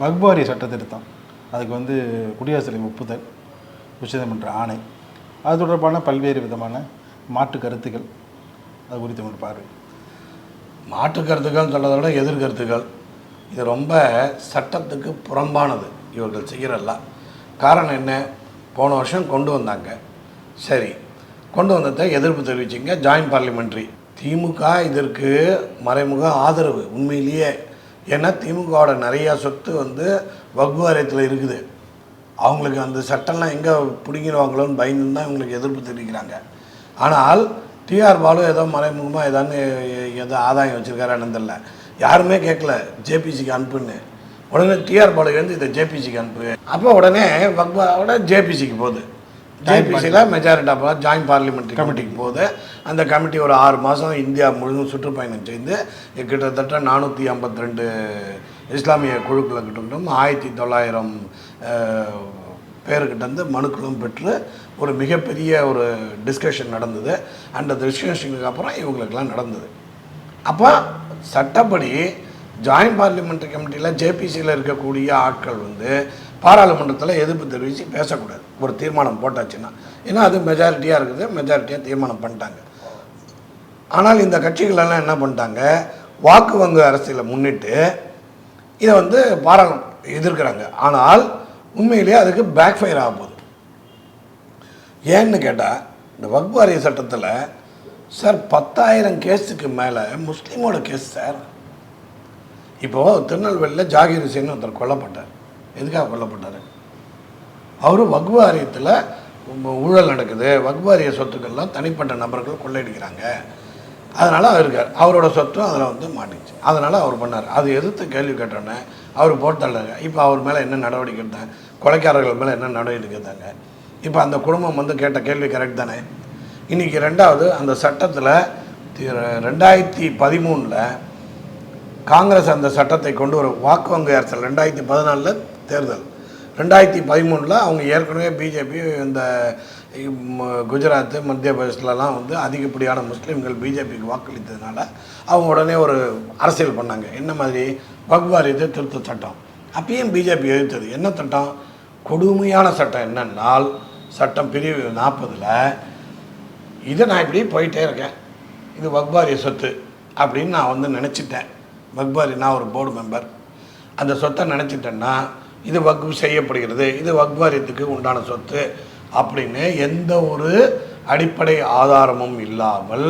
வக்பாரிய சட்டத்திருத்தம். அதுக்கு வந்து குடியரசு தலைவர் ஒப்புதல் உச்சநீதிமன்ற ஆணை. அது தொடர்பான பல்வேறு விதமான மாற்று கருத்துக்கள் அது குறித்து உங்கள் பார்வை. மாற்று கருத்துக்கள் சொல்கிறத விட எதிர்கருத்துக்கள் இது ரொம்ப சட்டத்துக்கு புறம்பானது இவர்கள் செய்கிறல்லாம் காரணம் என்ன? போன வருஷம் கொண்டு வந்தாங்க. சரி கொண்டு வந்ததை எதிர்ப்பு தெரிவிச்சிங்க. ஜாயின்ட் பார்லிமெண்ட்ரி திமுக இதற்கு மறைமுக ஆதரவு. உண்மையிலேயே ஏன்னா திமுகவோட நிறையா சொத்து வந்து வகுவாரியத்தில் இருக்குது. அவங்களுக்கு அந்த சட்டம்லாம் எங்கே பிடிங்கிடுவாங்களோன்னு பயந்து தான் இவங்களுக்கு எதிர்ப்பு தெரிவிக்கிறாங்க. ஆனால் டிஆர் பாலு ஏதோ மறைமுகமாக ஏதான்னு ஏதோ ஆதாயம் வச்சுருக்காரான்னு தெரில யாருமே கேட்கல. ஜேபிசிக்கு அனுப்புன்னு. உடனே டிஆர் பாலு வந்து இதை ஜேபிசிக்கு அனுப்பு. அப்போ உடனே வக்பாவோட ஜேபிசிக்கு போகுது. ஜேபிசியில் மெஜாரிட்டி ஆஃப் ஜாயின்ட் பார்லிமெண்ட்ரி கமிட்டிக்கு போகுது. அந்த கமிட்டி ஒரு ஆறு மாதம் இந்தியா முழுவதும் சுற்றுப்பயணம் செய்து கிட்டத்தட்ட நானூற்றி ஐம்பத்தி ரெண்டு இஸ்லாமிய குழுக்களை கிட்டத்தட்ட ஆயிரத்தி தொள்ளாயிரம் அஹ், பேருக்கிட்ட இருந்து மனுக்களும் பெற்று ஒரு மிகப்பெரிய ஒரு டிஸ்கஷன் நடந்தது. அந்த டிஸ்கஷனுக்கு அப்புறம் இவங்களுக்கெல்லாம் நடந்தது. அப்போ சட்டப்படி ஜாயின்ட் பார்லிமெண்ட்ரி கமிட்டியில் ஜேபிசியில் இருக்கக்கூடிய ஆட்கள் வந்து பாராளுமன்றத்தில் எதிர்ப்பு தெரிவித்து பேசக்கூடாது. ஒரு தீர்மானம் போட்டாச்சுன்னா. ஏன்னா அது மெஜாரிட்டியாக இருக்குது. மெஜாரிட்டியாக தீர்மானம் பண்ணிட்டாங்க. ஆனால் இந்த கட்சிகளெல்லாம் என்ன பண்ணிட்டாங்க? வாக்கு வங்கு அரசியலை முன்னிட்டு இதை வந்து பாராளும் எதிர்க்கிறாங்க. ஆனால் உண்மையிலேயே அதுக்கு பேக் ஃபயர் ஆக போகுது. ஏன்னு கேட்டால் இந்த வக்வாரிய சட்டத்தில் சார் பத்தாயிரம் கேஸுக்கு மேலே முஸ்லீமோட கேஸ் சார். இப்போது திருநெல்வேலியில் ஜாகிர் ஹுசேன் ஒருத்தர் கொல்லப்பட்டார். எதுக்காக கொல்லப்பட்டார் அவர் வகுவாரியத்தில் ஊழல் நடக்குது வகுவாரிய சொத்துக்கள்லாம் தனிப்பட்ட நபர்கள் கொள்ளையடிக்கிறாங்க. அதனால் அவர் இருக்கார். அவரோட சொத்தும் அதில் வந்து மாட்டிச்சு. அதனால் அவர் பண்ணார். அது எதிர்த்து கேள்வி கேட்டோன்னே அவர் போட்டாங்க இப்போ அவர் மேலே என்ன நடவடிக்கை எடுத்தாங்க? கொலைக்காரர்கள் மேலே என்ன நடவடிக்கை எடுத்தாங்க? இப்போ அந்த குடும்பம் வந்து கேட்ட கேள்வி கரெக்ட் தானே? இன்றைக்கி ரெண்டாவது அந்த சட்டத்தில் ரெண்டாயிரத்தி பதிமூணில் காங்கிரஸ் அந்த சட்டத்தை கொண்டு வர வாக்கு வங்கி அரசு ரெண்டாயிரத்தி பதினாலில் தேர்தல். ரெண்டாயிரத்தி பதிமூணில் அவங்க ஏற்கனவே பிஜேபி இந்த குஜராத்து மத்திய பிரதேசத்துலலாம் வந்து அதிகப்படியான முஸ்லீம்கள் பிஜேபிக்கு வாக்களித்ததுனால அவங்க உடனே ஒரு அரசியல் பண்ணாங்க. என்ன மாதிரி? வக்வாரியத்தை திருத்த சட்டம். அப்பயும் பிஜேபி எதிர்த்தது. என்ன சட்டம்? கொடுமையான சட்டம். என்னென்னால் சட்டம் பிரிவு நாற்பதில் இதை நான் இப்படி போயிட்டே இருக்கேன். இது வக்பாரிய சொத்து அப்படின்னு நான் வந்து நினச்சிட்டேன். வக்பாரி நான் ஒரு போர்டு மெம்பர் அந்த சொத்தை நினச்சிட்டேன்னா இது வக்பு செய்யப்படுகிறது இது வக்வாரியத்துக்கு உண்டான சொத்து அப்படின்னு எந்த ஒரு அடிப்படை ஆதாரமும் இல்லாமல்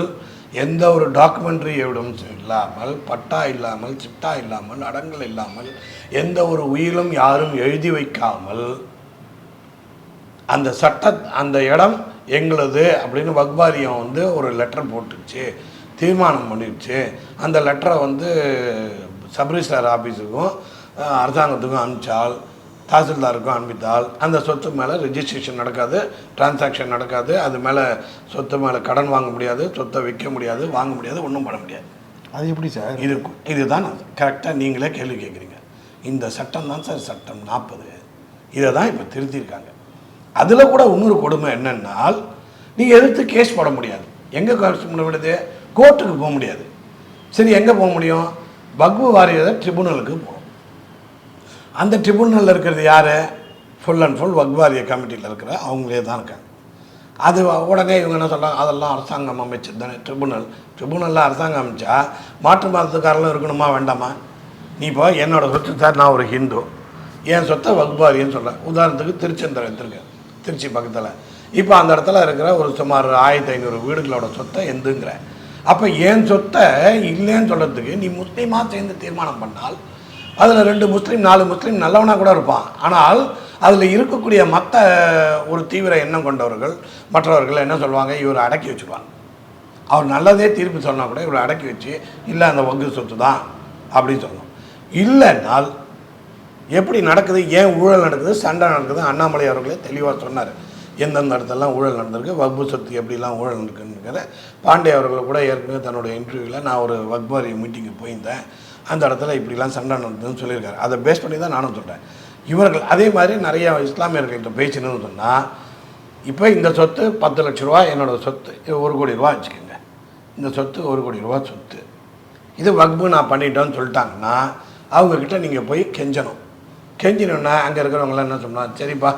எந்த ஒரு டாக்குமெண்ட்ரி எவிடன்ஸ் இல்லாமல் பட்டா இல்லாமல் சிட்டா இல்லாமல் அடங்கல் இல்லாமல் எந்த ஒரு உயிரும் யாரும் எழுதி வைக்காமல் அந்த சட்ட அந்த இடம் எங்களது அப்படின்னு வக்வாரியம் வந்து ஒரு லெட்டர் போட்டுச்சு தீர்மானம் பண்ணிடுச்சு அந்த லெட்டரை வந்து சப்ரிஜிஸ்டார் ஆஃபீஸுக்கும் அரசாங்கத்துக்கும் அனுப்பிச்சால் தாசில்தாருக்கும் அனுப்பித்தால் அந்த சொத்து மேலே ரெஜிஸ்ட்ரேஷன் நடக்காது டிரான்சாக்ஷன் நடக்காது அது மேலே சொத்து மேலே கடன் வாங்க முடியாது சொத்தை விற்க முடியாது வாங்க முடியாது ஒன்றும் பண்ண முடியாது. அது எப்படி சார்? இது இதுதான் கரெக்டாக நீங்களே கேள்வி கேட்குறீங்க. இந்த சட்டம் தான் சார் சட்டம் நாற்பது. இதை தான் இப்போ திருத்தியிருக்காங்க. அதில் கூட இன்னொரு கொடுமை என்னன்னால் நீங்கள் எதிர்த்து கேஸ் போட முடியாது. எங்கே கேஸ் பண்ண முடியாது கோர்ட்டுக்கு போக முடியாது. சரி எங்கே போக முடியும்? வக்பு வாரியத ட்ரிபுனலுக்கு போகணும். அந்த ட்ரிபுனலில் இருக்கிறது யார்? ஃபுல் அண்ட் ஃபுல் வக்வாரிய கமிட்டியில் இருக்கிற அவங்களே தான் இருக்காங்க. அது உடனே இவங்க என்ன சொல்கிறாங்க அதெல்லாம் அரசாங்கம் அமைச்சது தானே ட்ரிபுனல் ட்ரிபுனலில் அரசாங்கம் அமைச்சா மாற்று மதத்துக்காரெல்லாம் இருக்கணுமா வேண்டாமா? நீ இப்போ என்னோடய சொத்து சார் நான் ஒரு ஹிந்து. என் சொத்தை வக்பாரின்னு சொல்கிறேன் உதாரணத்துக்கு திருச்செந்தரம் எடுத்திருக்கேன் திருச்சி பக்கத்தில். இப்போ அந்த இடத்துல இருக்கிற ஒரு சுமார் ஆயிரத்தி ஐநூறு வீடுகளோட சொத்தை எந்துங்கிற. அப்போ என் சொத்தை இல்லைன்னு சொல்கிறதுக்கு நீ முஸ்லீமாக சேர்ந்து தீர்மானம் பண்ணால் அதில் ரெண்டு முஸ்லீம் நாலு முஸ்லீம் நல்லவனாக கூட இருப்பான். ஆனால் அதில் இருக்கக்கூடிய மற்ற ஒரு தீவிர எண்ணம் கொண்டவர்கள் மற்றவர்கள் என்ன சொல்லுவாங்க? இவரை அடக்கி வச்சுருவாங்க. அவர் நல்லதே தீர்ப்பு சொன்னால் கூட இவரை அடக்கி வச்சு இல்லை அந்த வங்கு சொத்து தான் அப்படின்னு சொல்லணும் இல்லைன்னால் எப்படி நடக்குது? ஏன் ஊழல் நடக்குது? சண்டை நடக்குது? அண்ணாமலை அவர்களே தெளிவாக சொன்னார். எந்தெந்த இடத்துலலாம் ஊழல் நடந்திருக்கு? வக்பு சொத்து எப்படிலாம் ஊழல் நடக்குதுங்கிற பாண்டே அவர்கள் கூட ஏற்கனவே தன்னுடைய இன்டர்வியூவில் நான் ஒரு வக்பாரி மீட்டிங்கு போயிருந்தேன். அந்த இடத்துல இப்படிலாம் சண்டை நடந்ததுன்னு சொல்லியிருக்காரு. அதை பேஸ் பண்ணி தான் நானும் சொல்கிறேன் இவர்கள் அதே மாதிரி நிறைய இஸ்லாமியர்கள்ட்ட பேசினு சொன்னால் இப்போ இந்த சொத்து பத்து லட்ச ரூபா என்னோட சொத்து இது ஒரு கோடி ரூபா வச்சுக்கோங்க. இந்த சொத்து ஒரு கோடி ரூபா சொத்து. இது வக்பு நான் பண்ணிட்டோன்னு சொல்லிட்டாங்கன்னா அவங்கக்கிட்ட நீங்கள் போய் கெஞ்சணும். கெஞ்சினோன்னா அங்கே இருக்கிறவங்களாம் என்ன சொன்னால் சரிப்பா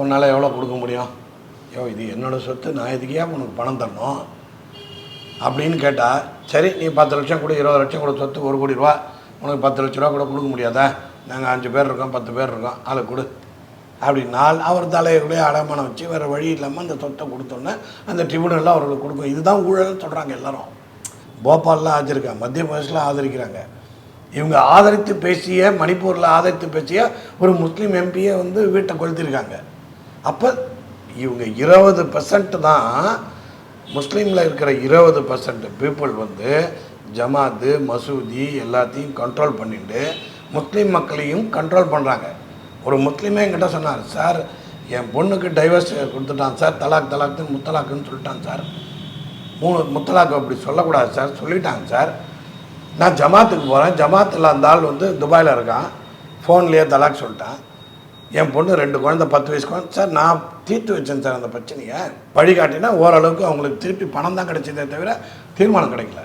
உன்னால் எவ்வளோ கொடுக்க முடியும்? யோ இது என்னோடய சொத்து நான் இதுக்கே உனக்கு பணம் தரணும்? அப்படின்னு கேட்டால் சரி நீ பத்து லட்சம் கொடு இருபது லட்சம் கொடு சொத்து ஒரு கோடி ரூபா. உனக்கு பத்து லட்ச ரூபா கூட கொடுக்க முடியாதா? நாங்கள் அஞ்சு பேர் இருக்கோம் பத்து பேர் இருக்கோம் அதை கொடு. அப்படின்னால் அவர் தலைவர்களே அடமானம் வச்சு வேறு வழி இல்லாமல் அந்த சொத்தை கொடுத்தோன்னே அந்த ட்ரிபியூனலில் அவர்களுக்கு கொடுக்கும். இதுதான் ஊழல்னு சொல்கிறாங்க எல்லாரும். போபாலில் ஆதரிக்காங்க மத்திய பிரதேசில் ஆதரிக்கிறாங்க. இவங்க ஆதரித்து பேசிய மணிப்பூரில் ஆதரித்து பேசிய ஒரு முஸ்லீம் எம்பியை வந்து வீட்டை கொளுத்திருக்காங்க. அப்போ இவங்க இருபது பர்சன்ட் தான் முஸ்லீமில் இருக்கிற இருபது பர்சன்ட் பீப்புள் வந்து ஜமாத்து மசூதி எல்லாத்தையும் கண்ட்ரோல் பண்ணிட்டு முஸ்லீம் மக்களையும் கண்ட்ரோல் பண்ணுறாங்க ஒரு முஸ்லீமே என்கிட்ட சொன்னார் சார் என் பொண்ணுக்கு டைவர்ஸ் கொடுத்துட்டான் சார் தலாக் தலாக்னு முத்தலாக்குன்னு சொல்லிட்டான் சார். மூணு முத்தலாக்கு அப்படி சொல்லக்கூடாது சார் சொல்லிட்டாங்க சார். நான் ஜமாத்துக்கு போகிறேன் ஜமாத்தில் அந்த ஆள் வந்து துபாயில் இருக்கான். ஃபோன்லேயே தலாக் சொல்லிட்டான். என் பொண்ணு ரெண்டு குழந்தை பத்து வயசு குழந்தை. சார் நான் தீர்த்து வச்சேன் சார் அந்த பிரச்சனையை. வழிகாட்டினா ஓரளவுக்கு அவங்களுக்கு திருப்பி பணம் தான் கிடைச்சதே தவிர தீர்மானம் கிடைக்கல.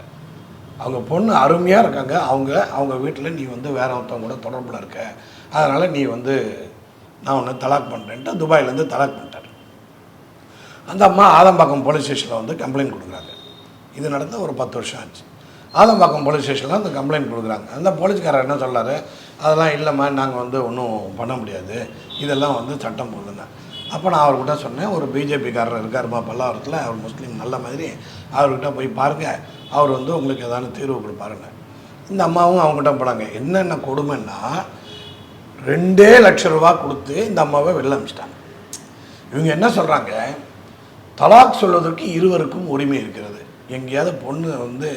அவங்க பொண்ணு அருமையாக இருக்காங்க. அவங்க அவங்க வீட்டில் நீ வந்து வேற ஒருத்தவங்க கூட தொடர்பில் இருக்க. அதனால் நீ வந்து நான் ஒன்று தலாக் பண்ணுறேன்ட்டு துபாயிலேருந்து தலாக் பண்ணிட்டார். அந்த அம்மா ஆதம்பாக்கம் போலீஸ் ஸ்டேஷனில் வந்து கம்ப்ளைண்ட் கொடுக்குறாங்க. இது நடந்து ஒரு பத்து வருஷம் ஆச்சு. ஆதம்பாக்கம் போலீஸ் ஸ்டேஷனில் அந்த கம்ப்ளைண்ட் கொடுக்குறாங்க. அந்த போலீஸ்காரர் என்ன சொல்கிறார் அதெல்லாம் இல்லைம்மா நாங்கள் வந்து ஒன்றும் பண்ண முடியாது. இதெல்லாம் வந்து சட்டம் போகுதுன்னு அப்போ நான் அவர்கிட்ட சொன்னேன் ஒரு பிஜேபிக்காரர் இருக்காருமா பல்லாவரத்தில் அவர் முஸ்லீம் நல்ல மாதிரி. அவர்கிட்ட போய் பாருங்கள் அவர் வந்து உங்களுக்கு ஏதாவது தீர்வு கொடுப்பாருங்க. இந்த அம்மாவும் அவங்ககிட்ட போனாங்க என்னென்ன கொடுமைன்னா ரெண்டே லட்ச ரூபா கொடுத்து இந்த அம்மாவை வெளில அமிச்சிட்டாங்க. இவங்க என்ன சொல்கிறாங்க தலாக் சொல்வதற்கு இருவருக்கும் உரிமை இருக்கிறது. எங்கேயாவது பொண்ணு வந்து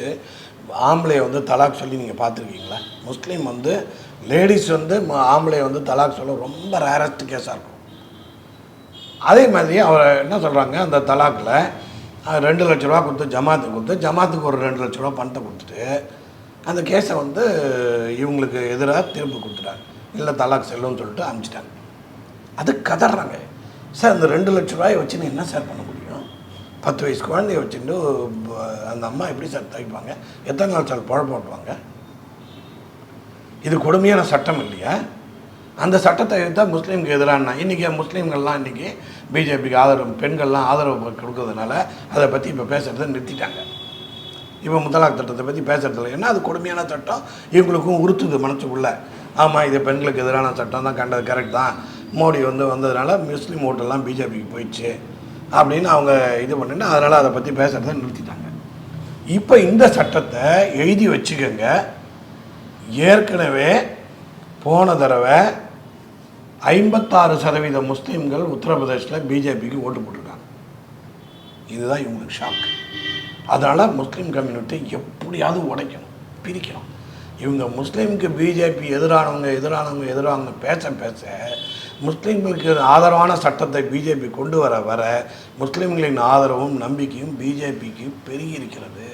ஆம்பளையை வந்து தலாக் சொல்லி நீங்கள் பார்த்துருக்கீங்களா? முஸ்லீம் வந்து லேடிஸ் வந்து ஆம்பளை வந்து தலாக் சொல்ல ரொம்ப ரேரஸ்ட் கேஸாக இருக்கும். அதே மாதிரி அவர் என்ன சொல்கிறாங்க அந்த தலாக்கில் ரெண்டு லட்ச ரூபா கொடுத்து ஜமாத்துக்கு கொடுத்து ஜமாத்துக்கு ஒரு ரெண்டு லட்ச ரூபா பணத்தை கொடுத்துட்டு அந்த கேஸை வந்து இவங்களுக்கு எதிராக தீர்ப்பு கொடுத்துட்டாங்க. இல்லை தலாக் செல்லும்னு சொல்லிட்டு அனுப்பிச்சிட்டாங்க. அது கதறாங்க. சார் அந்த ரெண்டு லட்ச ரூபாயை வச்சு நீ என்ன சார் பண்ண முடியும்? பத்து வயசு குழந்தைய வச்சுட்டு அந்த அம்மா எப்படி சார் தவிப்பாங்க? எத்தனை நாள் சார் பழப்ப ஓட்டுவாங்க இது கொடுமையான சட்டம் இல்லையா? அந்த சட்டத்தை எதிர்த்தா முஸ்லீமுக்கு எதிரான இன்றைக்கி முஸ்லீம்கள்லாம் இன்றைக்கி பிஜேபிக்கு ஆதரவு பெண்கள்லாம் ஆதரவு கொடுக்கறதுனால அதை பற்றி இப்போ பேசுகிறத நிறுத்திட்டாங்க. இப்போ முத்தலாக் சட்டத்தை பற்றி பேசுறதில்ல. ஏன்னா அது கொடுமையான சட்டம். இவங்களுக்கும் உறுத்துது மனசுக்குள்ளே. ஆமாம் இது பெண்களுக்கு எதிரான சட்டம் தான் கண்டது கரெக்ட் தான். மோடி வந்து வந்ததுனால முஸ்லீம் ஓட்டெல்லாம் பிஜேபிக்கு போயிடுச்சு அப்படின்னு அவங்க இது பண்ணிட்டு அதனால் அதை பற்றி பேசுகிறத நிறுத்திட்டாங்க. இப்போ இந்த சட்டத்தை எழுதி வச்சுக்கோங்க. ஏற்கனவே போன தடவை ஐம்பத்தாறு சதவீத முஸ்லீம்கள் உத்தரப்பிரதேசில் பிஜேபிக்கு ஓட்டு போட்டிருக்காங்க. இதுதான் இவங்களுக்கு ஷாக் அதனால் முஸ்லீம் கம்யூனிட்டி எப்படியாவது உடைக்கணும் பிரிக்கணும். இவங்க முஸ்லீமுக்கு பிஜேபி எதிரானவங்க எதிரானவங்க எதிரானவங்க பேச பேச முஸ்லீம்களுக்கு ஆதரவான சட்டத்தை பிஜேபி கொண்டு வர வர முஸ்லீம்களின் ஆதரவும் நம்பிக்கையும் பிஜேபிக்கு பெருகி இருக்கிறது.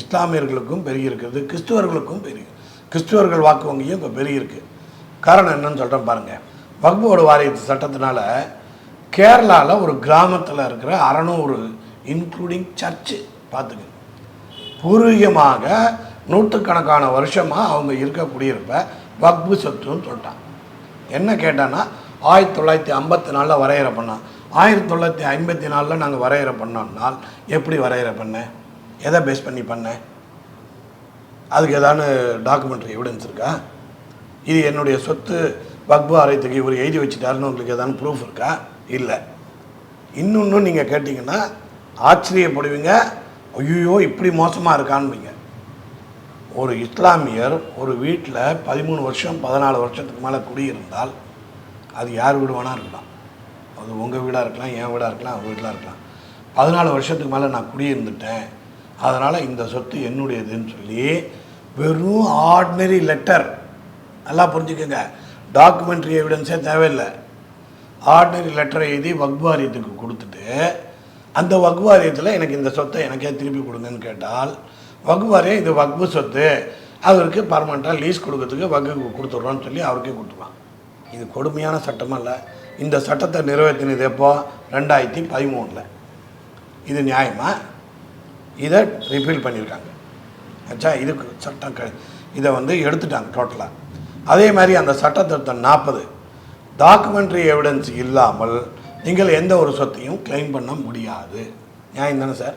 இஸ்லாமியர்களுக்கும் பெருகி இருக்கிறது கிறிஸ்துவர்களுக்கும் பெருகி கிறிஸ்துவர்கள் வாக்கு வங்கியும் இப்போ பெருகி இருக்கு காரணம் என்னன்னு சொல்கிறேன் பாருங்கள் வக்போர்டு வாரியத்து சட்டத்தினால கேரளாவில் ஒரு கிராமத்தில் இருக்கிற அறநூறு இன்க்ளூடிங் சர்ச்சு பார்த்துங்க பூர்வீகமாக நூற்றுக்கணக்கான வருஷமாக அவங்க இருக்க குடியிருப்ப வக்பு சொத்துன்னு சொல்லிட்டான். என்ன கேட்டான்னா ஆயிரத்தி தொள்ளாயிரத்தி ஐம்பத்தி நாலில் வரையறை பண்ணான். ஆயிரத்தி தொள்ளாயிரத்தி ஐம்பத்தி நாலில் நாங்கள் வரையறை பண்ணோம்னால் எப்படி வரையறை பண்ணேன் எதை பேஸ் பண்ணி பண்ணேன் அதுக்கு ஏதாவது டாக்குமெண்ட்ரி எவிடன்ஸ் இருக்கா? இது என்னுடைய சொத்து பக்பு ஆலயத்துக்கு இவர் எழுதி வச்சுட்டாருன்னு உங்களுக்கு ஏதாவது ப்ரூஃப் இருக்கா? இல்லை. இன்னொன்று நீங்கள் கேட்டிங்கன்னா ஆச்சரியப்படுவீங்க. ஐயோ இப்படி மோசமாக இருக்கான்னுவீங்க ஒரு இஸ்லாமியர் ஒரு வீட்டில் பதிமூணு வருஷம் பதினாலு வருஷத்துக்கு மேலே குடியிருந்தால் அது யார் வீடு வேணால் இருக்கலாம். அது உங்கள் வீடாக இருக்கலாம் என் வீடாக இருக்கலாம் அவங்க வீட்டில் இருக்கலாம். பதினாலு வருஷத்துக்கு மேலே நான் குடியிருந்துட்டேன். அதனால் இந்த சொத்து என்னுடையதுன்னு சொல்லி வெறும் ஆர்டினரி லெட்டர் நல்லா புரிஞ்சுக்கோங்க. டாக்குமெண்ட்ரி எவிடன்ஸே தேவையில்லை. ஆர்டினரி லெட்டரை எழுதி வக்வாரியத்துக்கு கொடுத்துட்டு அந்த வக்வாரியத்தில் எனக்கு இந்த சொத்தை எனக்கே திருப்பி கொடுங்கன்னு கேட்டால் வக்வாரியம் இது வக்பு சொத்து. அவருக்கு பர்மனெண்ட்டாக லீஸ் கொடுக்கறதுக்கு வக்கு கொடுத்துட்றோன்னு சொல்லி அவருக்கே கொடுத்துருவான். இது கொடுமையான சட்டமாக இல்லை. இந்த சட்டத்தை நிறைவேற்றினது எப்போ? ரெண்டாயிரத்தி பதிமூணில். இது நியாயமாக இதை ரிப்பீல் பண்ணியிருக்காங்க. ஆச்சா இதுக்கு சட்டம் க இதை வந்து எடுத்துட்டாங்க டோட்டலாக அதே மாதிரி அந்த சட்டத்திருத்தம் நாற்பது. டாக்குமெண்ட்ரி எவிடன்ஸ் இல்லாமல் நீங்கள் எந்த ஒரு சொத்தையும் கிளைம் பண்ண முடியாது. நியாயம் தானே சார்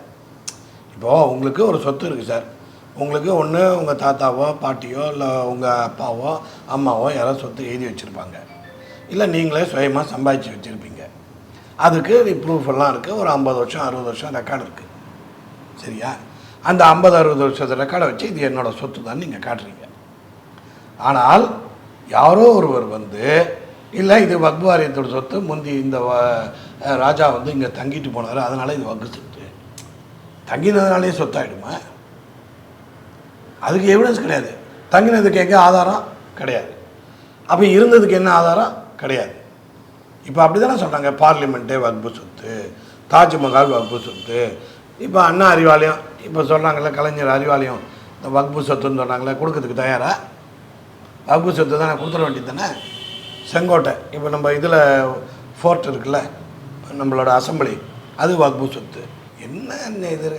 இப்போது உங்களுக்கு ஒரு சொத்து இருக்குது சார் உங்களுக்கு ஒன்று உங்கள் தாத்தாவோ பாட்டியோ இல்லை உங்கள் அப்பாவோ அம்மாவோ யாரோ சொத்து எழுதி வச்சுருப்பாங்க. இல்லை நீங்களே சுயமாக சம்பாதிச்சு வச்சுருப்பீங்க. அதுக்கு ப்ரூஃப் எல்லாம் இருக்குது ஒரு ஐம்பது வருஷம் அறுபது வருஷம் ரெக்கார்டு இருக்குது சரியா? அந்த ஐம்பது அறுபது வருஷத்து ரெக்கார்டை வச்சு இது என்னோட சொத்து தான் நீங்கள் காட்டுறீங்க. ஆனால் யாரோ ஒருவர் வந்து இல்லை இது வக்பு வாரியத்தோட சொத்து முந்தி இந்த ராஜா வந்து இங்கே தங்கிட்டு போனார் அதனால் இது வக்கு சொத்து. தங்கினதுனாலே சொத்தாயிடுமா? அதுக்கு எவிடன்ஸ் கிடையாது. தங்கினதுக்கு எங்கே ஆதாரம்? கிடையாது. அப்போ இருந்ததுக்கு என்ன ஆதாரம்? கிடையாது. இப்போ அப்படி தானே சொல்கிறாங்க பார்லிமெண்ட்டே வக்பு சொத்து தாஜ்மஹால் வக்பு சொத்து இப்போ அண்ணா அறிவாலயம் இப்போ சொல்கிறாங்களே கலைஞர் அறிவாலயம் இந்த வகுப்பு சொத்துன்னு சொன்னாங்களே கொடுக்கறதுக்கு தயாரா? வகுப்பு சொத்து தானே கொடுத்துட வேண்டியது தானே? செங்கோட்டை இப்போ நம்ம இதில் ஃபோர்ட் இருக்குல்ல நம்மளோட அசம்பிளி அது வகுப்பு சொத்து. என்ன இது?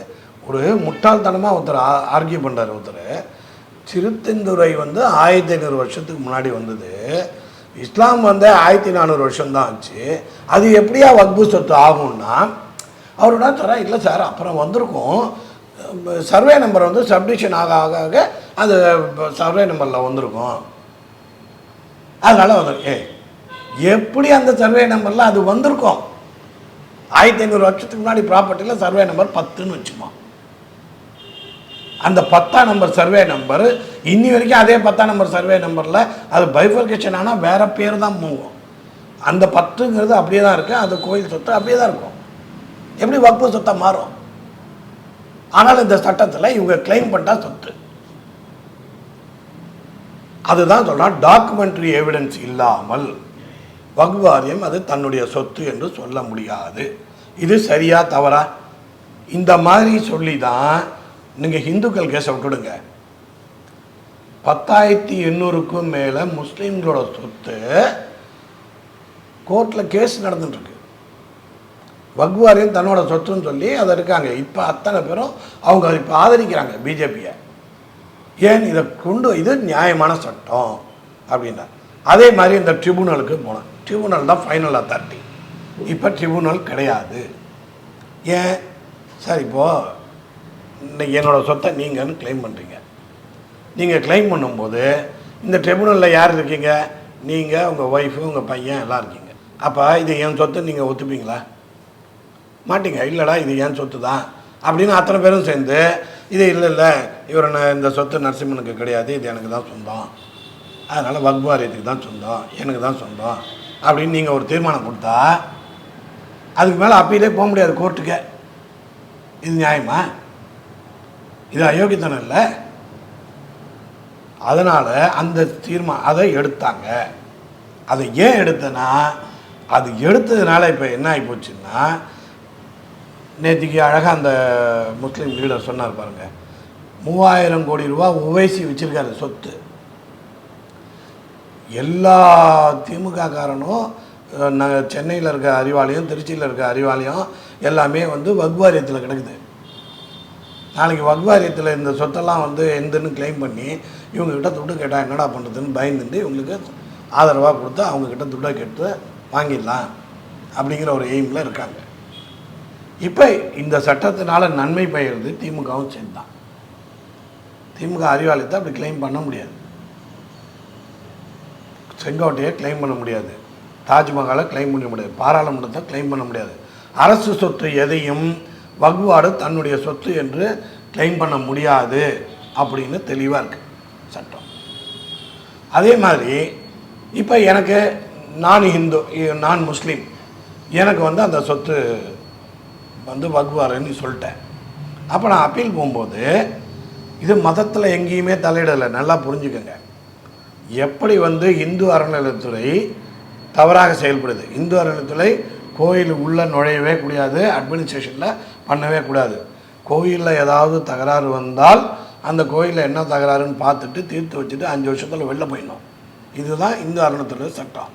ஒரு முட்டாள்தனமாக ஒருத்தர் ஆர்கியூ பண்ணுறாரு ஒருத்தர். சிறுத்தெந்துறை வந்து ஆயிரத்தி ஐநூறு வருஷத்துக்கு முன்னாடி வந்தது. இஸ்லாம் வந்து ஆயிரத்தி நானூறு வருஷம் தான் ஆச்சு. அது எப்படியா வக்பு சொத்து ஆகும்னா அவரோட தர இல்லை சார். அப்புறம் வந்திருக்கும். சர்வே நம்பர் வந்து சப்டிஷன் ஆக ஆக ஆக அது சர்வே நம்பரில் வந்திருக்கும். அதனால் வந்து ஏ எப்படி அந்த சர்வே நம்பரில் அது வந்திருக்கும்? ஆயிரத்தி ஐநூறு வருஷத்துக்கு முன்னாடி ப்ராப்பர்ட்டியில் சர்வே நம்பர் பத்துன்னு வச்சுப்போம் அந்த பத்தாம் நம்பர் சர்வே நம்பர் இன்னி வரைக்கும் அதே பத்தாம் நம்பர் சர்வே நம்பரில் அது பைஃபர்கேஷன் ஆனால் வேறு பேர் தான் போகும் அந்த பத்துங்கிறது அப்படியே தான் இருக்குது அது கோயில் சொத்து அப்படியே தான் இருக்கும். எப்படி வக்பு சொத்தாக மாறும்? ஆனால் இந்த சட்டத்தில் இவங்க கிளைம் பண்ணிட்டா சொத்து. அதுதான் சொன்னால் டாக்குமெண்ட்ரி எவிடன்ஸ் இல்லாமல் வகுவாரியம் அது தன்னுடைய சொத்து என்று சொல்ல முடியாது. இது சரியா தவறா? இந்த மாதிரி சொல்லி தான் நீங்கள் ஹிந்துக்கள் கேஸை விட்டுடுங்க. பத்தாயிரத்தி எண்ணூறுக்கும் மேலே முஸ்லீம்களோட சொத்து கோர்ட்டில் கேஸ் நடந்துட்டுருக்கு வக்வாரியம் தன்னோட சொத்துன்னு சொல்லி அதை இருக்காங்க. இப்போ அத்தனை பேரும் அவங்க இப்போ ஆதரிக்கிறாங்க பிஜேபியை. ஏன்? இதை கொண்டு இது நியாயமான சட்டம் அப்படின்னா அதே மாதிரி இந்த ட்ரிபுனலுக்கு போனேன் ட்ரிபுனல் தான் ஃபைனல் அத்தாரிட்டி இப்போ ட்ரிபுனல் கிடையாது. ஏன்? சார் இப்போது இன்னைக்கு சொத்தை நீங்கள்னு க்ளைம் பண்ணுறீங்க நீங்கள் க்ளைம் பண்ணும்போது இந்த ட்ரிபுனலில் யார் இருக்கீங்க? நீங்கள் உங்கள் ஒய்ஃபு உங்கள் பையன் எல்லாம் இருக்கீங்க. அப்போ இது என் சொத்து நீங்கள் ஒத்துப்பீங்களா? மாட்டிங்க. இல்லைடா இது ஏன் சொத்து தான் அப்படின்னு அத்தனை பேரும் சேர்ந்து இது இல்லை இல்லை இவர் இந்த சொத்து நரசிம்மனுக்கு கிடையாது இது எனக்கு தான் சொந்தம். அதனால் வக்வாரியத்துக்கு தான் சொந்தம் எனக்கு தான் சொந்தம் அப்படின்னு நீங்கள் ஒரு தீர்மானம் கொடுத்தா அதுக்கு மேலே அப்பீலே போக முடியாது கோர்ட்டுக்கு. இது நியாயமா? இது அயோக்கியத்தனம் இல்லை? அதனால் அந்த தீர்மானம் அதை எடுத்தாங்க. அதை ஏன் எடுத்தனா அது எடுத்ததுனால இப்போ என்ன ஆகி போச்சுன்னா நேற்றுக்கு அழகாக அந்த முஸ்லீம் லீடர் சொன்னார் பாருங்கள் மூவாயிரம் கோடி ரூபா உவைசி வச்சிருக்காரு சொத்து. எல்லா திமுக காரனும் நாங்கள் சென்னையில் இருக்க அறிவாலயம் திருச்சியில் இருக்க அறிவாலயம் எல்லாமே வந்து வக்வாரியத்தில் கிடக்குது. நாளைக்கு வக்வாரியத்தில் இந்த சொத்தெல்லாம் வந்து எந்தன்னு க்ளைம் பண்ணி இவங்ககிட்ட துட்டு கேட்டால் என்னடா பண்ணுறதுன்னு பயந்துட்டு இவங்களுக்கு ஆதரவாக கொடுத்து அவங்கக்கிட்ட துட்டை கேட்டு வாங்கிடலாம் அப்படிங்கிற ஒரு எய்மில் இருக்காங்க. இப்போ இந்த சட்டத்தினால நன்மை பெயர்ந்து திமுகவும் சேர்ந்தான் திமுக அறிவாலயத்தை அப்படி கிளைம் பண்ண முடியாது. செங்கோட்டையை கிளைம் பண்ண முடியாது. தாஜ்மஹாலை கிளைம் பண்ண முடியாது. பாராளுமன்றத்தை கிளைம் பண்ண முடியாது. அரசு சொத்து எதையும் வகுவாடு தன்னுடைய சொத்து என்று கிளைம் பண்ண முடியாது அப்படின்னு தெளிவாக இருக்குது சட்டம். அதே மாதிரி இப்போ எனக்கு நான் இந்து நான் முஸ்லீம் எனக்கு வந்து அந்த சொத்து வந்து வகுவாருன்னு சொல்லிட்டேன். அப்போ நான் அப்பீல் போகும்போது இது மதத்தில் எங்கேயுமே தலையிடலை. நல்லா புரிஞ்சுக்கோங்க. எப்படி வந்து இந்து அறநிலையத்துறை தவறாக செயல்படுது? இந்து அறநிலையத்துறை கோயில் உள்ளே நுழையவே கூடாது அட்மினிஸ்ட்ரேஷனில் பண்ணவே கூடாது. கோயிலில் ஏதாவது தகராறு வந்தால் அந்த கோயிலில் என்ன தகராறுன்னு பார்த்துட்டு தீர்த்து வச்சுட்டு அஞ்சு வருஷத்தில் வெளில போயிடணும். இதுதான் இந்து அறநிலையத்துறை சட்டம்.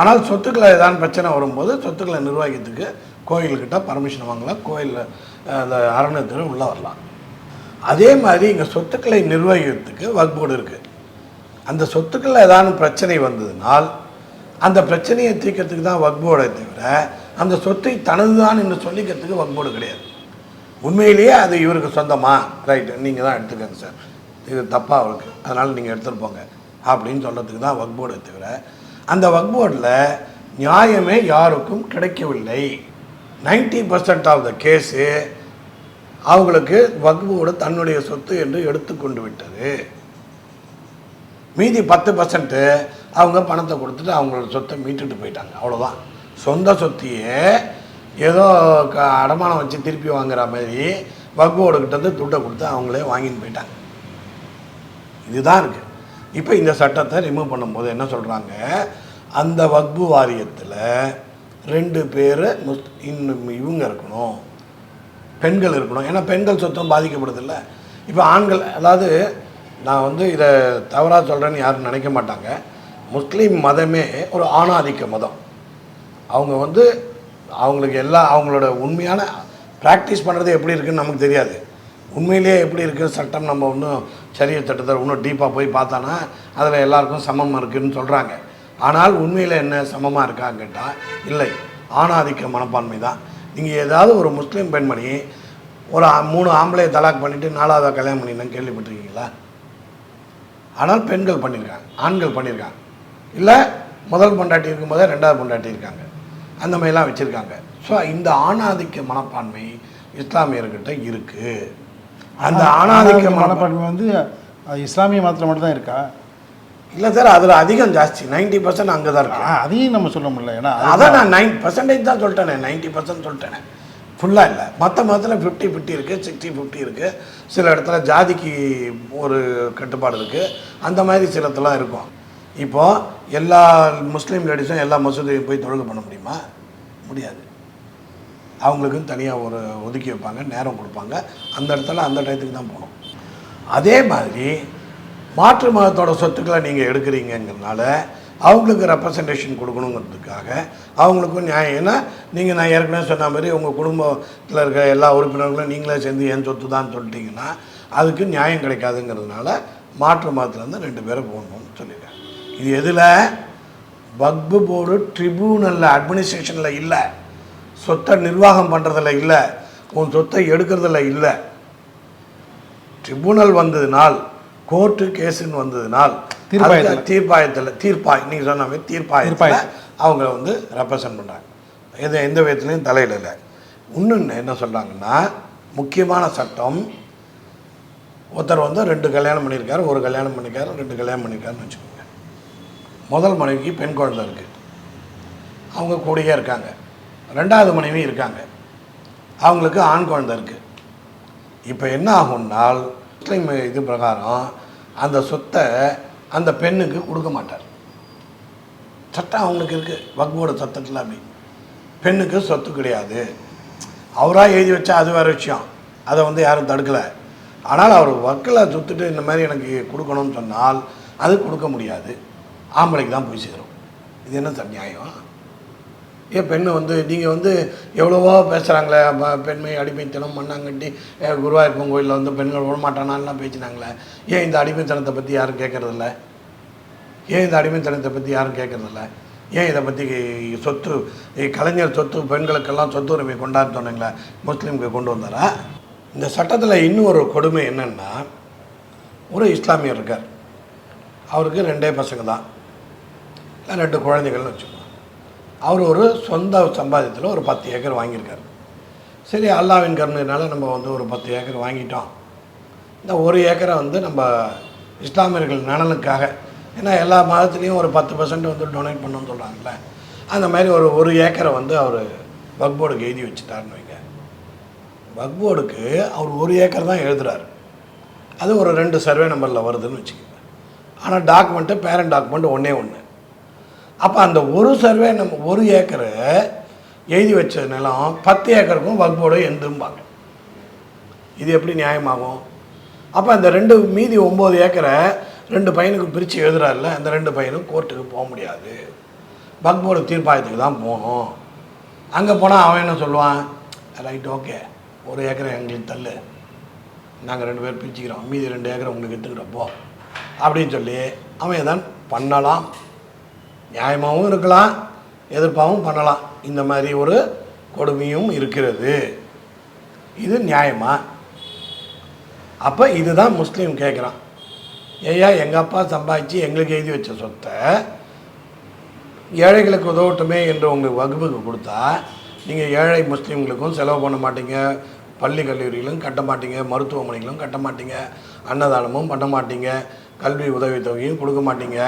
ஆனால் சொத்துக்களை ஏதாவது பிரச்சனை வரும்போது சொத்துக்களை நிர்வகிக்கிறதுக்கு கோயில்கிட்ட பர்மிஷன் வாங்கலாம் கோயிலில் அந்த அரணத்தில் உள்ளே வரலாம். அதே மாதிரி இங்கே சொத்துக்களை நிர்வகிக்கிறதுக்கு வகுப்போடு இருக்குது அந்த சொத்துக்களில் ஏதாவது பிரச்சனை வந்ததுனால் அந்த பிரச்சனையை தீர்க்கறதுக்கு தான் வக்போர்டை தவிர அந்த சொத்தை தனதுதான் என்று சொல்லிக்கிறதுக்கு வக்போர்டு கிடையாது. உண்மையிலேயே அது இவருக்கு சொந்தமா? ரைட்டு நீங்கள் தான் எடுத்துக்கங்க சார். இது தப்பாக அவருக்கு அதனால் நீங்கள் எடுத்துகிட்டு போங்க. அப்படின்னு சொல்கிறதுக்கு தான் வக்போர்டை தவிர அந்த வக்போர்டில் நியாயமே யாருக்கும் கிடைக்கவில்லை. 90% பர்சன்ட் ஆஃப் த கேஸு அவங்களுக்கு வக்போர்டு தன்னுடைய சொத்து என்று எடுத்துக்கொண்டு விட்டது. மீதி பத்து பர்சன்ட்டு அவங்க பணத்தை கொடுத்துட்டு அவங்களோட சொத்தை மீட்டுட்டு போயிட்டாங்க. அவ்வளோதான் சொந்த சொத்தையே ஏதோ க அடமானம் வச்சு திருப்பி வாங்குற மாதிரி வக்போர்டுக்கிட்ட கிட்டேருந்து துட்டை கொடுத்து அவங்களே வாங்கின்னு போயிட்டாங்க. இதுதான் இருக்குது இப்போ இந்த சட்டத்தை ரிமூவ் பண்ணும்போது என்ன சொல்கிறாங்க அந்த வக்பு வாரியத்தில் ரெண்டு பேர் முஸ் இன்னும் இவங்க இருக்கணும். பெண்கள் இருக்கணும். ஏன்னா பெண்கள் சொத்தம் பாதிக்கப்படுதில்ல இப்போ ஆண்கள் அதாவது நான் வந்து இதை தவறாக சொல்கிறேன்னு யாரும் நினைக்க மாட்டாங்க. முஸ்லீம் மதமே ஒரு ஆணாதிக்க மதம். அவங்க வந்து அவங்களுக்கு எல்லா அவங்களோட உண்மையான ப்ராக்டிஸ் பண்ணுறது எப்படி இருக்குன்னு நமக்கு தெரியாது. உண்மையிலேயே எப்படி இருக்குது சட்டம் நம்ம இன்னும் சரிய சட்டத்தை இன்னும் டீப்பாக போய் பார்த்தானா அதில் எல்லாருக்கும் சமம் இருக்குதுன்னு சொல்கிறாங்க ஆனால் உண்மையில் என்ன சமமாக இருக்கான்னு கேட்டால் இல்லை. ஆணாதிக்க மனப்பான்மை தான். நீங்கள் ஏதாவது ஒரு முஸ்லீம் பெண்மணி ஒரு மூணு ஆம்பளையை தலாக் பண்ணிவிட்டு நாலாவதாக கல்யாணம் பண்ணினா கேள்விப்பட்டிருக்கீங்களா? ஆனால் பெண்கள் பண்ணியிருக்காங்க ஆண்கள் பண்ணியிருக்காங்க இல்லை முதல் பொண்டாட்டி இருக்கும்போதே ரெண்டாவது பொண்டாட்டி இருக்காங்க. அந்த மாதிரிலாம் வச்சுருக்காங்க. ஸோ இந்த ஆணாதிக்க மனப்பான்மை இஸ்லாமியர்கிட்ட இருக்குது அந்த ஆணாதிக்க மனப்பான்மை வந்து இஸ்லாமிய மதத்தில் மட்டும்தான் இருக்கா? இல்லை சார் அதில் அதிகம் ஜாஸ்தி. நைன்டி பர்சன்ட் அங்கே தான் இருக்கு அதையும் நம்ம சொல்ல முடியல. ஏன்னா அது- அதான் நான் நைன் பர்சன்டேஜ் தான் சொல்லிட்டேனே நைன்டி பர்சன்ட் சொல்லிட்டேனே. ஃபுல்லாக இல்லை. மற்ற மதத்தில் ஃபிஃப்டி ஃபிஃப்டி இருக்குது சிக்ஸ்டி ஃபிஃப்டி இருக்குது சில இடத்துல ஜாதிக்கு ஒரு கட்டுப்பாடு இருக்குது அந்த மாதிரி சில இடத்துலாம் இருக்கும். இப்போது எல்லா முஸ்லீம் லேடிஸும் எல்லா மசூதியும் போய் தொழுகை பண்ண முடியுமா? முடியாது. அவங்களுக்கும் தனியாக ஒரு ஒதுக்கி வைப்பாங்க நேரம் கொடுப்பாங்க. அந்த இடத்துல அந்த டயத்துக்கு தான் போகணும். அதே மாதிரி மாற்று மதத்தோட சொத்துக்களை நீங்கள் எடுக்கிறீங்கங்கிறதுனால அவங்களுக்கு ரெப்ரசன்டேஷன் கொடுக்கணுங்கிறதுக்காக அவங்களுக்கும் நியாயம். ஏன்னா நீங்கள் நான் ஏற்கனவே சொன்ன மாதிரி உங்கள் குடும்பத்தில் இருக்கிற எல்லா உறுப்பினர்களும் நீங்களே சேர்ந்து என் சொத்து தான் சொல்லிட்டீங்கன்னா அதுக்கு நியாயம் கிடைக்காதுங்கிறதுனால மாற்று மதத்துலேருந்து ரெண்டு பேரும் போகணும்னு சொல்லியிருக்காங்க. இது எதில்? வக்பு போர்டு ட்ரிபியூனலில் அட்மினிஸ்ட்ரேஷனில் இல்லை. சொத்தை நிர்வாகம் பண்ணுறதில் இல்லை. உன் சொத்தை எடுக்கிறதில் இல்லை. ட்ரிபுனல் வந்ததுனால் கோர்ட்டு கேஸுன்னு வந்ததுனால் தீர்ப்பாயத்துல. தீர்ப்பாயத்தில் தீர்ப்பாய் நீங்கள் சொன்ன மாதிரி தீர்ப்பாயத்தில் தீர்ப்பாயத்துல. அவங்க வந்து ரெப்ரசன்ட் பண்ணுறாங்க எது எந்த விதத்துலையும் தலையிட இல்லை. இன்னொன்று என்ன சொல்கிறாங்கன்னா முக்கியமான சட்டம் ஒருத்தர் வந்து ரெண்டு கல்யாணம் பண்ணியிருக்காரு ஒரு கல்யாணம் பண்ணியிருக்காரு ரெண்டு கல்யாணம் பண்ணியிருக்காருன்னு வச்சுக்கோங்க. முதல் மனைவிக்கு பெண் குழந்தை இருக்குது அவங்க கூடயே இருக்காங்க. ரெண்டாவது மனைவி இருக்காங்க. அவங்களுக்கு ஆண் குழந்தை இருக்குது இப்போ என்ன ஆகும்னால் முஸ்லீம் இது பிரகாரம் அந்த சொத்தை அந்த பெண்ணுக்கு கொடுக்க மாட்டார். சட்டம் அவங்களுக்கு இருக்குது வக்வோட சட்டத்தில் அப்படி. பெண்ணுக்கு சொத்து கிடையாது. அவராக எழுதி வச்சா அது வேறு விஷயம். அதை வந்து யாரும் தடுக்கலை. ஆனால் அவர் வக்கில் சுத்துட்டு இந்த மாதிரி எனக்கு கொடுக்கணும்னு சொன்னால் அது கொடுக்க முடியாது. ஆம்பளைக்கு தான் போய் சேரும். இது என்ன சார் நியாயம்? ஏன் பெண்ணு வந்து நீங்கள் வந்து எவ்வளவோ பேசுகிறாங்களே பெண்மை அடிமைத்தனம் மண்ணாங்கட்டி அஹ், குருவாயூர்ப்பன் கோயிலில் வந்து பெண்கள் விடமாட்டானான்லாம் பேசினாங்களே. ஏன் இந்த அடிமைத்தனத்தை பற்றி யாரும் கேட்கறதில்ல ஏன் இந்த அடிமைத்தனத்தை பற்றி யாரும் கேட்கறதில்ல ஏன் இதை பற்றி சொத்து கலைஞர் சொத்து பெண்களுக்கெல்லாம் சொத்து உரிமை கொண்டான்னு சொன்னீங்களே முஸ்லீமுக்கு கொண்டு வந்தாரா? இந்த சட்டத்தில் இன்னும் ஒரு கொடுமை என்னென்னா ஒரு இஸ்லாமியர் இருக்கார். அவருக்கு ரெண்டே பசங்க தான். ரெண்டு குழந்தைகள்னு வச்சுக்கோங்க அவர் ஒரு சொந்த சம்பாதியத்தில் ஒரு பத்து ஏக்கர் வாங்கியிருக்காரு. சரி அல்லாவின் கருணையினால நம்ம வந்து ஒரு பத்து ஏக்கர் வாங்கிட்டோம். இந்த ஒரு ஏக்கரை வந்து நம்ம இஸ்லாமியர்கள் நலனுக்காக ஏன்னா எல்லா மதத்துலேயும் ஒரு பத்து பர்சன்ட் வந்து டொனேட் பண்ணணும்னு சொல்கிறாங்கல்ல அந்த மாதிரி ஒரு ஒரு ஏக்கரை வந்து அவர் வக்போர்டுக்கு எழுதி வச்சுட்டாருன்னு வைங்க. வக்போர்டுக்கு அவர் ஒரு ஏக்கர் தான் எழுதுறாரு. அது ஒரு ரெண்டு சர்வே நம்பரில் வருதுன்னு வச்சுக்கோங்க. ஆனால் டாக்குமெண்ட்டு பேரண்ட் டாக்குமெண்ட் ஒன்றே ஒன்று அப்போ அந்த ஒரு சர்வே நம்ம ஒரு ஏக்கரை எழுதி வச்ச நிலம் பத்து ஏக்கருக்கும் வக்போர்டு எந்தும்பாங்க. இது எப்படி நியாயமாகும்? அப்போ அந்த ரெண்டு மீதி ஒம்பது ஏக்கரை ரெண்டு பையனுக்கு பிரித்து எழுதுறாருல அந்த ரெண்டு பையனும் கோர்ட்டுக்கு போக முடியாது. வக்போர்டு தீர்ப்பாயத்துக்கு தான் போகணும். அங்கே போனால் அவன் என்ன சொல்லுவான்? Right okay. ஒரு ஏக்கரை எங்களுக்கு தள்ளு. நாங்கள் ரெண்டு பேர் பிரிச்சுக்கிறோம். மீதி ரெண்டு ஏக்கரை உங்களுக்கு எடுத்துக்கிறப்போ அப்படின்னு சொல்லி அவன் தான் பண்ணலாம்? நியாயமாகவும் இருக்கலாம் எதிர்ப்பாகவும் பண்ணலாம். இந்த மாதிரி ஒரு கொடுமையும் இருக்கிறது. இது நியாயமா? அப்போ இதுதான் முஸ்லீம் கேட்குறான் ஐயா எங்கள் அப்பா சம்பாதிச்சு எங்களுக்கு எழுதி வச்ச சொத்தை ஏழைகளுக்கு உதவட்டுமே என்று உங்களுக்கு வகுப்புக்கு கொடுத்தா நீங்கள் ஏழை முஸ்லீம்களுக்கும் செலவு பண்ண மாட்டீங்க பள்ளி கல்லூரிகளும் கட்ட மாட்டீங்க மருத்துவமனைகளும் கட்ட மாட்டீங்க அன்னதானமும் பண்ண மாட்டீங்க கல்வி உதவித்தொகையும் கொடுக்க மாட்டீங்க.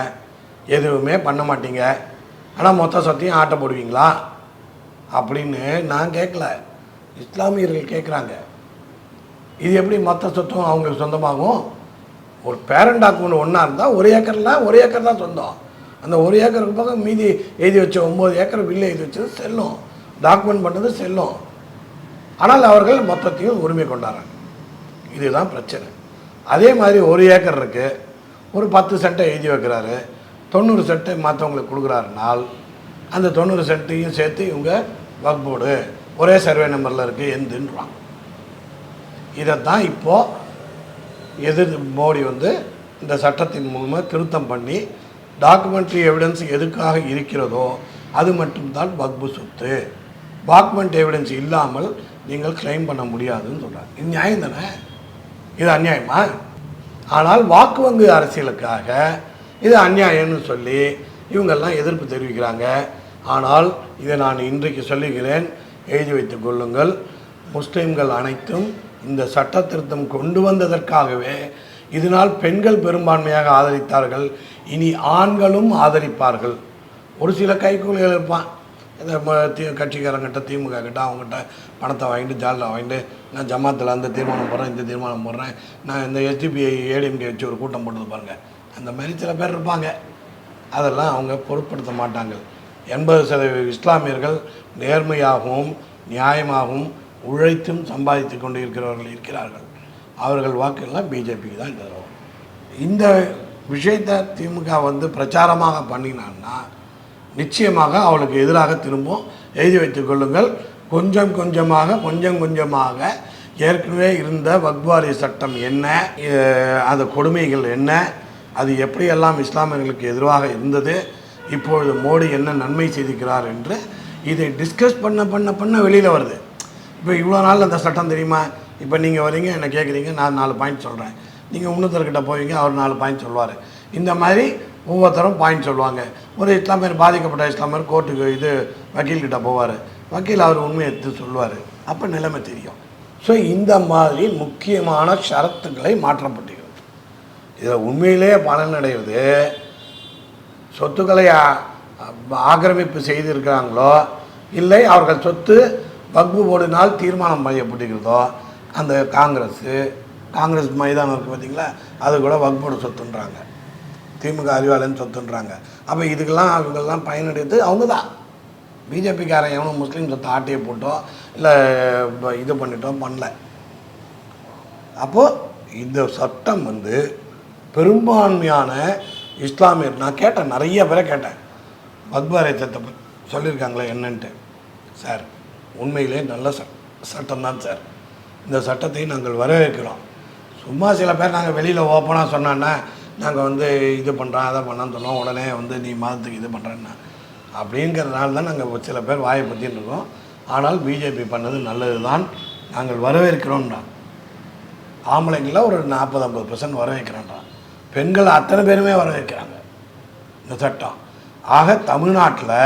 எதுவுமே பண்ண மாட்டீங்க. ஆனால் மொத்த சொத்தையும் ஆட்ட போடுவீங்களா? அப்படின்னு நான் கேட்கல இஸ்லாமியர்கள் கேட்குறாங்க இது எப்படி மொத்த சொத்தும் அவங்களுக்கு சொந்தமாகும்? ஒரு பேரண்ட் அக்கௌண்ட் ஒன்றா இருந்தால் ஒரு ஏக்கர்ல ஒரு ஏக்கர் தான் சொந்தம். அந்த ஒரு ஏக்கருக்கு பக்கம் மீதி எழுதி வச்ச ஒம்பது ஏக்கர் வில்லு எழுதி வச்சது செல்லும். டாக்குமெண்ட் பண்ணது செல்லும். ஆனால் அவர்கள் மொத்தத்தையும் உரிமை கொண்டாடுறாங்க இதுதான் பிரச்சனை. அதே மாதிரி ஒரு ஏக்கர் இருக்குது ஒரு பத்து சென்ட்டை எழுதி வைக்கிறாரு. தொண்ணூறு சென்ட்டை மற்றவங்களுக்கு கொடுக்குறாருனால் அந்த தொண்ணூறு சென்ட்டையும் சேர்த்து இவங்க வக்போர்டு ஒரே சர்வே நம்பரில் இருக்குது எந்துன்றாங்க. இதைத்தான் இப்போது எதிர் மோடி வந்து இந்த சட்டத்தின் மூலமாக திருத்தம் பண்ணி டாக்குமெண்ட்ரி எவிடன்ஸ் எதுக்காக இருக்கிறதோ அது மட்டும்தான் வக்பு சொத்து. டாக்குமெண்ட் எவிடன்ஸ் இல்லாமல் நீங்கள் கிளைம் பண்ண முடியாதுன்னு சொல்கிறாங்க இது நியாயம் தானே? இது அநியாயமா? ஆனால் வாக்கு வங்கு அரசியலுக்காக இது அந்நியாயம்னு சொல்லி இவங்கெல்லாம் எதிர்ப்பு தெரிவிக்கிறாங்க. ஆனால் இதை நான் இன்றைக்கு சொல்லுகிறேன். எழுதி வைத்துக் கொள்ளுங்கள். முஸ்லீம்கள் அனைத்தும் இந்த சட்ட திருத்தம் கொண்டு வந்ததற்காகவே இதனால் பெண்கள் பெரும்பான்மையாக ஆதரித்தார்கள். இனி ஆண்களும் ஆதரிப்பார்கள். ஒரு சில கைக்கூலிகள் இருப்பான். இந்த தி கட்சிக்காரங்கிட்ட திமுக கிட்ட அவங்ககிட்ட பணத்தை வாங்கிட்டு ஜாலில் வாங்கிட்டு நான் ஜமாத்தில் அந்த தீர்மானம் போடுறேன் இந்த தீர்மானம் போடுறேன். நான் இந்த எஸ்டிபிஐ ஏடிஎம்கே வச்சு ஒரு கூட்டம் போட்டது பாருங்கள் அந்த மாதிரி சில பேர் இருப்பாங்க. அதெல்லாம் அவங்க பொருட்படுத்த மாட்டாங்க. எண்பது சதவீத இஸ்லாமியர்கள் நேர்மையாகவும் நியாயமாகவும் உழைத்தும் சம்பாதித்து கொண்டு இருக்கிறவர்கள் இருக்கிறார்கள். அவர்கள் வாக்கெல்லாம் பிஜேபிக்கு தான் தருவோம். இந்த விஷயத்தை திமுக வந்து பிரச்சாரமாக பண்ணினான்னா நிச்சயமாக அவளுக்கு எதிராக திரும்பவும் எழுதி வைத்துக் கொள்ளுங்கள். கொஞ்சம் கொஞ்சமாக கொஞ்சம் கொஞ்சமாக ஏற்கனவே இருந்த வக்வாரி சட்டம் என்ன அந்த கொடுமைகள் என்ன அது எப்படியெல்லாம் இஸ்லாமியர்களுக்கு எதிராக இருந்தது இப்பொழுது மோடி என்ன நன்மை செய்திருக்கிறார் என்று இதை டிஸ்கஸ் பண்ண பண்ண பண்ண வெளியில் வருது. இப்போ இவ்வளோ நாள் அந்த சட்டம் தெரியுமா? இப்போ நீங்கள் வரீங்க என்ன கேட்குறீங்க நான் நாலு பாயிண்ட் சொல்கிறேன் நீங்கள் இன்னொருத்தர்கிட்ட போவீங்க அவர் நாலு பாயிண்ட் சொல்லுவார் இந்த மாதிரி ஒவ்வொருத்தரும் பாயிண்ட் சொல்லுவாங்க. ஒரு இஸ்லாமியர் பாதிக்கப்பட்ட இஸ்லாமியர் கோர்ட்டுக்கு இது வக்கீல்கிட்ட போவார். வக்கீல் அவர் உண்மையை எடுத்து சொல்லுவார். அப்போ நிலைமை தெரியும். ஸோ இந்த மாதிரி முக்கியமான ஷரத்துக்களை மாற்றப்பட்டு இதில் உண்மையிலேயே பலனடைவது சொத்துக்களை ஆக்கிரமிப்பு செய்திருக்கிறாங்களோ இல்லை அவர்கள் சொத்து வக்பு போர்டினால் தீர்மானம் செய்யப்பட்டிருக்கிறதோ அந்த காங்கிரஸு காங்கிரஸ் மைதானம் இருக்குது பார்த்தீங்களா அது கூட வக்பு சொத்துன்றாங்க. திமுக அறிவாளன் சொத்துன்றாங்க. அப்போ இதுக்கெல்லாம் அவங்கெல்லாம் பயனடைத்து அவங்க தான். பிஜேபிக்காரன் எவனும் முஸ்லீம் சொத்தை ஆட்டையை போட்டோ இல்லை இது பண்ணிட்டோம் பண்ணல. அப்போது இந்த சட்டம் வந்து பெரும்பான்மையான இஸ்லாமியர் நான் கேட்டேன் நிறைய பேரை கேட்டேன். பக்பாரை சொல்லியிருக்காங்களே என்னன்ட்டு. சார் உண்மையிலே நல்ல சட் சட்டம் சார். இந்த சட்டத்தை நாங்கள் வரவேற்கிறோம். சும்மா சில பேர் நாங்கள் வெளியில் ஓப்பனாக சொன்னோன்னா நாங்கள் வந்து இது பண்ணுறோம் அதை பண்ணான்னு சொன்னோம் உடனே வந்து நீ மதத்துக்கு இது பண்ணுறேன்னா அப்படிங்கிறதுனால தான் நாங்கள் சில பேர் வாயை பற்றின்னு இருக்கோம். ஆனால் பிஜேபி பண்ணது நல்லது தான் நாங்கள் வரவேற்கிறோம்ன்றான். ஆம்பளைங்கள ஒரு நாற்பது ஐம்பது பர்சன்ட் வரவேற்கிறான்றான். பெண்கள் அத்தனை பேருமே வரவேற்கிறாங்க. இந்த சட்டம். ஆக தமிழ்நாட்டில்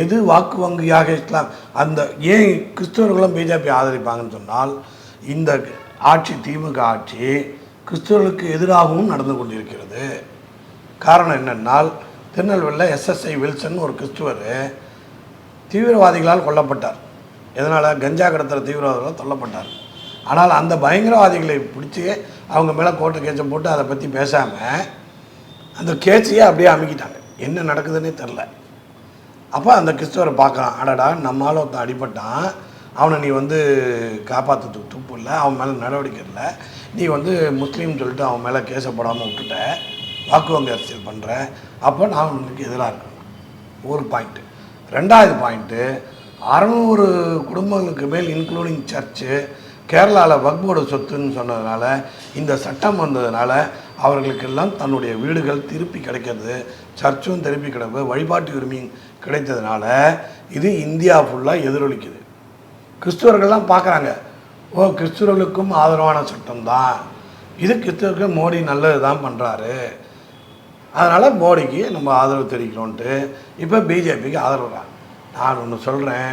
எது வாக்கு வங்கியாக இஸ்லாம் அந்த ஏன் கிறிஸ்தவர்களும் பிஜேபி ஆதரிப்பாங்கன்னு சொன்னால் இந்த ஆட்சி திமுக ஆட்சி கிறிஸ்தவர்களுக்கு எதிராகவும் நடந்து கொண்டிருக்கிறது. காரணம் என்னென்னால் திருநெல்வேலியில் எஸ்எஸ்ஐ வில்சன் ஒரு கிறிஸ்துவர் தீவிரவாதிகளால் கொல்லப்பட்டார். எதனால்? கஞ்சா கடத்துகிற தீவிரவாதிகளால் கொல்லப்பட்டார். ஆனால் அந்த பயங்கரவாதிகளை பிடிச்சி அவங்க மேலே கோர்ட்டு கேஸை போட்டு அதை பற்றி பேசாமல் அந்த கேச்சையே அப்படியே அமுக்கிட்டாங்க. என்ன நடக்குதுன்னே தெரில அப்போ அந்த கிறிஸ்தவரை பார்க்குறான் அடடா நம்மளால் ஒருத்தன் அடிபட்டான். அவனை நீ வந்து காப்பாற்றுறதுக்கு துப்பு இல்லை. அவன் மேலே நடவடிக்கை இல்லை. நீ வந்து முஸ்லீம் சொல்லிட்டு அவன் மேலே கேஸை போடாமல் விட்டுட்ட. வாக்கு வங்கி அரசியல் பண்ணுற அப்போ நான் உனக்கு எதிராக இருக்கணும். ஒரு பாயிண்ட்டு ரெண்டாவது பாயிண்ட்டு அறநூறு குடும்பங்களுக்கு மேல் இன்க்ளூடிங் சர்ச்சு கேரளாவில் வக்போர்டு சொத்துன்னு சொன்னதுனால இந்த சட்டம் வந்ததுனால அவர்களுக்கெல்லாம் தன்னுடைய வீடுகள் திருப்பி கிடைக்கிறது சர்ச்சும் திருப்பி கிடப்பு வழிபாட்டு உரிமையும் கிடைத்ததுனால இது இந்தியா ஃபுல்லாக எதிரொலிக்குது. கிறிஸ்துவர்கள்லாம் பார்க்குறாங்க ஓ கிறிஸ்துவர்களுக்கும் ஆதரவான சட்டம் தான். இது கிறிஸ்துவருக்கு மோடி நல்லது தான் பண்ணுறாரு அதனால் மோடிக்கு நம்ம ஆதரவு தெரிவிக்கணுன்ட்டு இப்போ பிஜேபிக்கு ஆதரவு நான் ஒன்று சொல்கிறேன்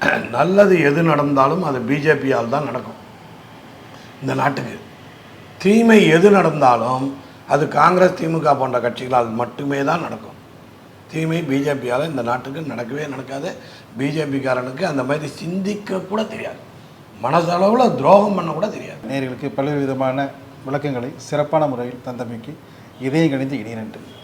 நல்லது எது நடந்தாலும் அது பிஜேபியால் தான் நடக்கும். இந்த நாட்டுக்கு. தீமை எது நடந்தாலும் அது காங்கிரஸ் திமுக போன்ற கட்சிகளால் மட்டுமே தான் நடக்கும். தீமை பிஜேபியால் இந்த நாட்டுக்கு நடக்கவே நடக்காது. பிஜேபிக்காரனுக்கு அந்த மாதிரி சிந்திக்க கூட தெரியாது. மனசளவில் துரோகம் பண்ண கூட தெரியாது. நேர்களுக்கு பல்வேறு விதமான விளக்கங்களை சிறப்பான முறையில் தந்தமைக்கு இதயம் கணிந்து இணைய நன்றி.